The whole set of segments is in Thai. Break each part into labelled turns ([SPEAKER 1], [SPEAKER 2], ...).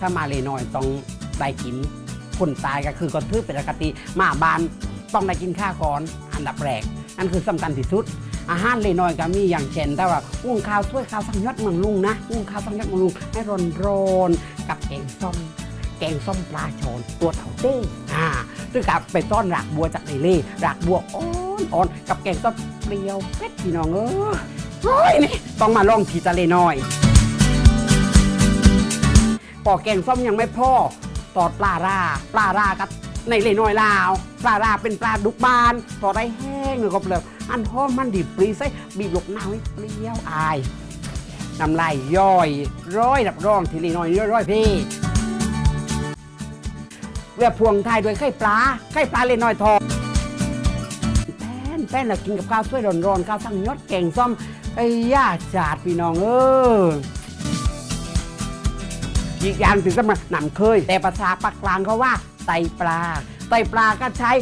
[SPEAKER 1] ถ้ามาเลน้อยต้องได้กินคนตายก็คือก็ถือเป็นปกติมาบ้านต้องได้กินข้าวก่อนอันดับแรกนั่นคือสำคัญที่สุด อาหารเลน้อยก็มีอย่างเช่น แต่ว่าหุงข้าวถ้วยข้าวสังยอดเมืองลุงนะหุงข้าวสังยอดเมืองลุงให้ร้อนร้อนๆกับแกงส้มแกงส้มปลาชอนตัวเถาเต้อ่าซึ่งกับไปต้อนรากบัวจากในเล่รากบัวอ่อนอ่อนกับแกงส้มเปรี้ยวเผ็ดพี่น้องเออโอ้ยนี่ต้องมาลองทีตะเลน้อย ปอกแกงส้มยังไม่พอตอดปลาร่าปลาร่ากับในเลน้อยลาว ปลาร่าเป็นปลาดุกบานตอดได้แห้งเลยก็เปลือกอันหอมมันดิบปรีใส่บีบลกนาวให้เปรี้ยวอายน้ำลายย่อย ร้อยดับรองทีเลน้อยร้อยพี่เวียพวงไทยด้วยไข่ปลาไข่ปลาเลนน้อยทองแป้นแป้นแล้วกินกับข้าวสวยร้อนๆข้าวสั่งยอดแกงส้มไอ้ย่าจาดพี่น้องเออ อีกอย่างถึงจะมาหนำเคย แต่ภาษาปากกลางเขาว่าไตปลา ไตปลาก็ใช้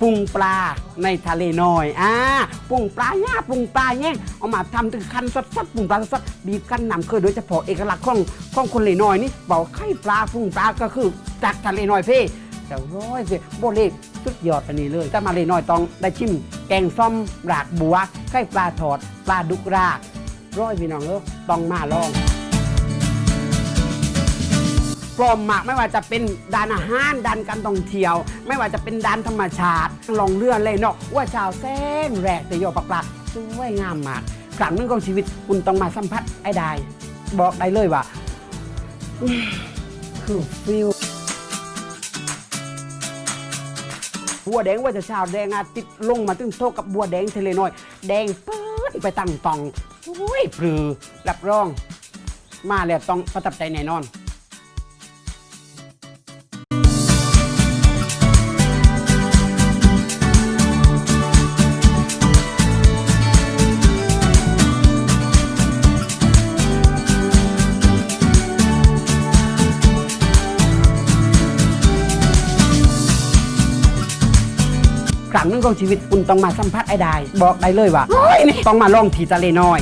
[SPEAKER 1] ปรุงปลาในทะเลน้อยอ่าปรุงปลาย่าปรุงปลาแย่งเอามาทำถึงคันสดๆปรุงปลาสดๆบีบกันหนำเคยโดยเฉพาะเอกลักษณ์ของของคนเลน้อยนี่บอกไข่ปลาปรุงปลาก็คือจากทะเลน้อยเพ่แต่ร้อยสิโบเลขสุดยอดอันนี้เลยถ้ามาเลน้อยต้องได้ชิมแกงส้มรากบัวไข่ปลาทอด ปลาดุกรากร้อยพี่น้องเออต้องมาลอง ปลมหมากไม่ว่าจะเป็นดานอาหารดานการท่องเที่ยว ไม่ว่าจะเป็นดานธรรมชาติลองเลื่อนเลยเนาะว่าชาวแซงแรกแต่โยปากปลาสวยงามมากครั้งหนึงของชีวิตคุณต้องมาสัมผัสไอ้ได้บอกได้เลยว่าคือฟิลบัวแดงว่าจะชาวแดงอาติดลงมาตึงโตกับบัวแดงทะเลน้อย แดงปื้ดไปตั้งตองโอ้ยปลือรับรอง มาแล้วต้องประทับใจแน่นอน ครั้งหนึงของชีวิตคุณต้องมาสัมผัสไอ้ได้ บอกได้เลยว่าเฮ้ยนี่ต้องมาลองทีทะเลน้อย